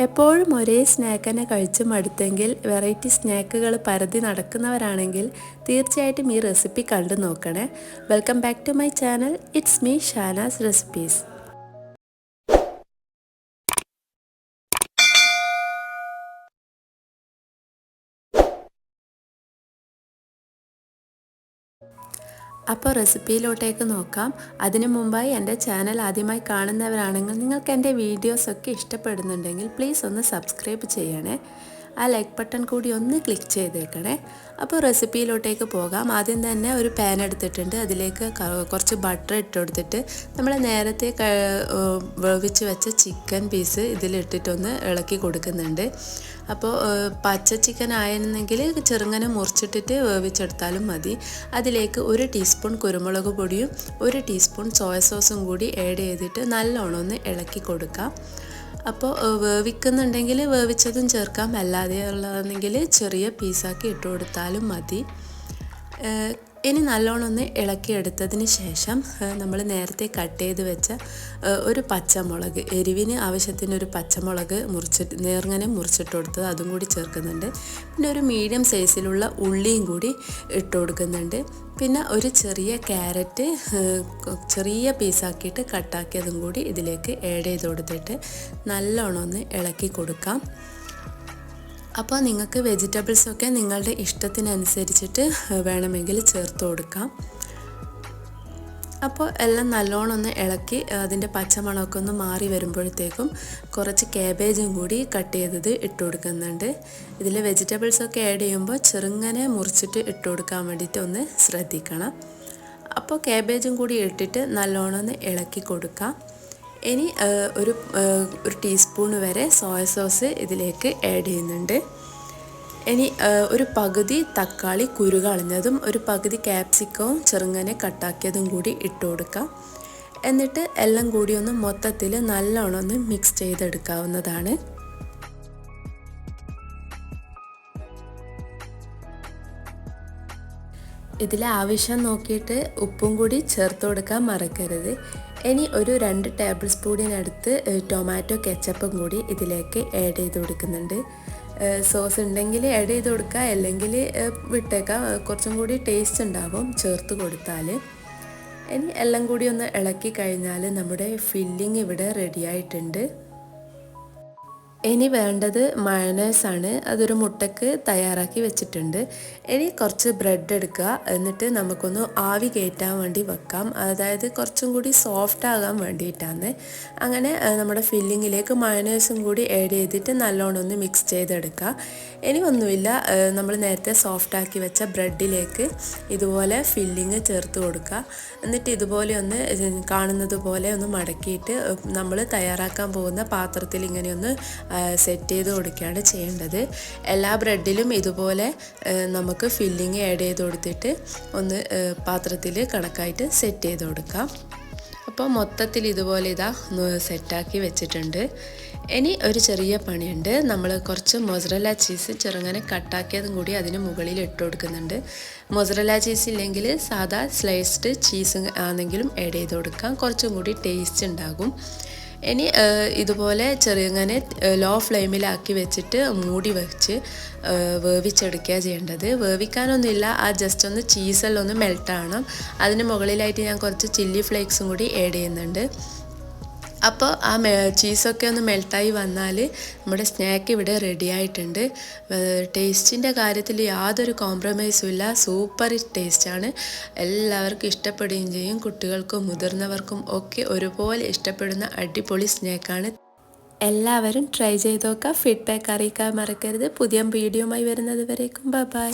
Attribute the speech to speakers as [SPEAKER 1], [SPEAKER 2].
[SPEAKER 1] എപ്പോഴും ഒരേ സ്നാക്ക് തന്നെ കഴിച്ച് മടുത്തെങ്കിൽ വെറൈറ്റി സ്നാക്കുകൾ പരതി നടക്കുന്നവരാണെങ്കിൽ തീർച്ചയായിട്ടും ഈ റെസിപ്പി കണ്ടു നോക്കണേ. Welcome back to my channel. It's me Shanaz recipes. അപ്പോൾ റെസിപ്പിയിലോട്ടേക്ക് നോക്കാം. അതിനു മുമ്പായി എന്റെ ചാനൽ ആദ്യമായി കാണുന്നവരാണെങ്കിൽ നിങ്ങൾക്ക് എന്റെ വീഡിയോസൊക്കെ ഇഷ്ടപ്പെടുന്നുണ്ടെങ്കിൽ പ്ലീസ് ഒന്ന് സബ്സ്ക്രൈബ് ചെയ്യണേ. ആ ലൈക്ക് ബട്ടൺ കൂടി ഒന്ന് ക്ലിക്ക് ചെയ്തേക്കണേ. അപ്പോൾ റെസിപ്പിയിലോട്ടേക്ക് പോകാം. ആദ്യം തന്നെ ഒരു പാൻ എടുത്തിട്ടുണ്ട്. അതിലേക്ക് കുറച്ച് ബട്ടർ ഇട്ട് കൊടുത്തിട്ട് നമ്മൾ നേരത്തെ വേവിച്ച് വെച്ച ചിക്കൻ പീസ് ഇതിലിട്ടിട്ടൊന്ന് ഇളക്കി കൊടുക്കുന്നുണ്ട്. അപ്പോൾ പച്ച ചിക്കൻ ആയിരുന്നെങ്കിൽ ചെറുങ്ങനെ മുറിച്ചിട്ടിട്ട് വേവിച്ചെടുത്താലും മതി. അതിലേക്ക് ഒരു ടീസ്പൂൺ കുരുമുളക് പൊടിയും ഒരു ടീസ്പൂൺ സോയ സോസും കൂടി ആഡ് ചെയ്തിട്ട് നല്ലോണം ഒന്ന് ഇളക്കി കൊടുക്കാം. അപ്പോൾ വേവിക്കുന്നുണ്ടെങ്കിൽ വേവിച്ചതും ചേർക്കാം. അല്ലാതെ ഉള്ളതാണെങ്കിൽ ചെറിയ പീസാക്കി ഇട്ട് കൊടുത്താലും മതി. ഇനി നല്ലോണം ഒന്ന് ഇളക്കിയെടുത്തതിന് ശേഷം നമ്മൾ നേരത്തെ കട്ട് ചെയ്ത് വെച്ച ഒരു പച്ചമുളക് എരിവിന് ആവശ്യത്തിന് ഒരു പച്ചമുളക് മുറിച്ചിട്ട് നേർങ്ങനെ മുറിച്ചിട്ട് കൊടുത്തത് അതും കൂടി ചേർക്കുന്നുണ്ട്. പിന്നെ ഒരു മീഡിയം സൈസിലുള്ള ഉള്ളിയും കൂടി ഇട്ട് കൊടുക്കുന്നുണ്ട്. പിന്നെ ഒരു ചെറിയ ക്യാരറ്റ് ചെറിയ പീസാക്കിയിട്ട് കട്ടാക്കിയതും കൂടി ഇതിലേക്ക് ആഡ് ചെയ്ത് കൊടുത്തിട്ട് നല്ലോണം ഒന്ന് ഇളക്കി കൊടുക്കാം. അപ്പോൾ നിങ്ങൾക്ക് വെജിറ്റബിൾസൊക്കെ നിങ്ങളുടെ ഇഷ്ടത്തിനനുസരിച്ചിട്ട് വേണമെങ്കിൽ ചേർത്ത് കൊടുക്കാം. അപ്പോൾ എല്ലാം നല്ലോണം ഒന്ന് ഇളക്കി അതിന്റെ പച്ചമണമൊക്കെ ഒന്ന് മാറി വരുമ്പോഴത്തേക്കും കുറച്ച് കാബേജും കൂടി കട്ട് ചെയ്തത് ഇട്ട് കൊടുക്കുന്നുണ്ട്. ഇതിൽ വെജിറ്റബിൾസൊക്കെ ആഡ് ചെയ്യുമ്പോൾ ചെറുങ്ങനെ മുറിച്ചിട്ട് ഇട്ട് കൊടുക്കാൻ വേണ്ടിയിട്ട് ഒന്ന് ശ്രദ്ധിക്കണം. അപ്പോൾ കാബേജും കൂടി ഇട്ടിട്ട് നല്ലോണം ഒന്ന് ഇളക്കി കൊടുക്കാം. ഇനി ഒരു ഒരു ടീസ്പൂൺ വരെ സോയ സോസ് ഇതിലേക്ക് ആഡ് ചെയ്യുന്നുണ്ട്. ഇനി ഒരു പകുതി തക്കാളി കുരു കളഞ്ഞതും ഒരു പകുതി ക്യാപ്സിക്കവും ചെറുങ്ങനെ കട്ടാക്കിയതും കൂടി ഇട്ട് കൊടുക്കാം. എന്നിട്ട് എല്ലാം കൂടി ഒന്ന് മൊത്തത്തിൽ നല്ലോണം ഒന്ന് മിക്സ് ചെയ്തെടുക്കാവുന്നതാണ്. ഇതിലെ ആവശ്യം നോക്കിയിട്ട് ഉപ്പും കൂടി ചേർത്ത് കൊടുക്കാൻ മറക്കരുത്. ഇനി ഒരു രണ്ട് ടേബിൾ സ്പൂണിനടുത്ത് ടൊമാറ്റോ കെച്ചപ്പും കൂടി ഇതിലേക്ക് ആഡ് ചെയ്ത് കൊടുക്കുന്നുണ്ട്. സോസ് ഉണ്ടെങ്കിൽ ആഡ് ചെയ്ത് കൊടുക്കുക അല്ലെങ്കിൽ വിട്ടേക്കാം. കുറച്ചും കൂടി ടേസ്റ്റ് ഉണ്ടാവും ചേർത്ത് കൊടുത്താൽ ഇനി എല്ലാം കൂടി ഒന്ന് ഇളക്കി കഴിഞ്ഞാൽ നമ്മുടെ ഫില്ലിങ് ഇവിടെ റെഡി ആയിട്ടുണ്ട്. ഇനി വേണ്ടത് മയണേഴ്സാണ് അതൊരു മുട്ടക്ക് തയ്യാറാക്കി വെച്ചിട്ടുണ്ട്. ഇനി കുറച്ച് ബ്രെഡ് എടുക്കുക. എന്നിട്ട് നമുക്കൊന്ന് ആവി കയറ്റാൻ വേണ്ടി വെക്കാം. അതായത് കുറച്ചും കൂടി സോഫ്റ്റ് ആകാൻ വേണ്ടിയിട്ടാണ്. അങ്ങനെ നമ്മുടെ ഫില്ലിങ്ങിലേക്ക് മയണേഴ്സും കൂടി ആഡ് ചെയ്തിട്ട് നല്ലോണം ഒന്ന് മിക്സ് ചെയ്തെടുക്കുക. ഇനി ഒന്നുമില്ല. നമ്മൾ നേരത്തെ സോഫ്റ്റ് ആക്കി വെച്ച ബ്രെഡിലേക്ക് ഇതുപോലെ ഫില്ലിങ് ചേർത്ത് കൊടുക്കുക. എന്നിട്ട് ഇതുപോലെ ഒന്ന് കാണുന്നത് പോലെ ഒന്ന് മടക്കിയിട്ട് നമ്മൾ തയ്യാറാക്കാൻ പോകുന്ന പാത്രത്തിൽ ഇങ്ങനെ ഒന്ന് സെറ്റ് ചെയ്ത് കൊടുക്കുകയാണ് ചെയ്യേണ്ടത്. എല്ലാ ബ്രെഡിലും ഇതുപോലെ നമുക്ക് ഫില്ലിങ് ആഡ് ചെയ്ത് കൊടുത്തിട്ട് ഒന്ന് പാത്രത്തിൽ കണക്കായിട്ട് സെറ്റ് ചെയ്ത് കൊടുക്കാം. അപ്പോൾ മൊത്തത്തിൽ ഇതുപോലെ ഇതാ സെറ്റാക്കി വെച്ചിട്ടുണ്ട്. ഇനി ഒരു ചെറിയ പണിയുണ്ട്. നമ്മൾ കുറച്ച് മൊസറല ചീസ് ചെറുങ്ങനെ കട്ടാക്കിയതും കൂടി അതിന് മുകളിൽ ഇട്ട് കൊടുക്കുന്നുണ്ട്. മൊസറല ചീസ് ഇല്ലെങ്കിൽ സാധാ സ്ലൈസ്ഡ് ചീസ് ആണെങ്കിലും ആഡ് ചെയ്ത് കൊടുക്കാം. കുറച്ചും കൂടി ടേസ്റ്റ് ഉണ്ടാകും. ഇനി ഇതുപോലെ ചെറിയങ്ങനെ ലോ ഫ്ലെയിമിലാക്കി വെച്ചിട്ട് മൂടി വെച്ച് വേവിച്ചെടുക്കുക ചെയ്യേണ്ടത്. വേവിക്കാനൊന്നുമില്ല ആ ജസ്റ്റ് ഒന്ന് ചീസെല്ലാം ഒന്ന് മെൽട്ടാവണം അതിന് മുകളിലായിട്ട് ഞാൻ കുറച്ച് ചില്ലി ഫ്ലേക്സും കൂടി ആഡ് ചെയ്യുന്നുണ്ട്. അപ്പോൾ ആ ചീസൊക്കെ ഒന്ന് മെൽട്ടായി വന്നാൽ നമ്മുടെ സ്നാക്ക് ഇവിടെ റെഡി ആയിട്ടുണ്ട്. ടേസ്റ്റിന്റെ കാര്യത്തിൽ യാതൊരു കോംപ്രമൈസും ഇല്ല. സൂപ്പർ ടേസ്റ്റാണ് എല്ലാവർക്കും ഇഷ്ടപ്പെടുകയും ചെയ്യും. കുട്ടികൾക്കും മുതിർന്നവർക്കും ഒക്കെ ഒരുപോലെ ഇഷ്ടപ്പെടുന്ന അടിപൊളി സ്നാക്കാണ് എല്ലാവരും ട്രൈ ചെയ്ത് നോക്കുക. ഫീഡ്ബാക്ക് അറിയിക്കാൻ മറക്കരുത്. പുതിയ വീഡിയോയുമായി വരുന്നത് വരേക്കും. ബൈ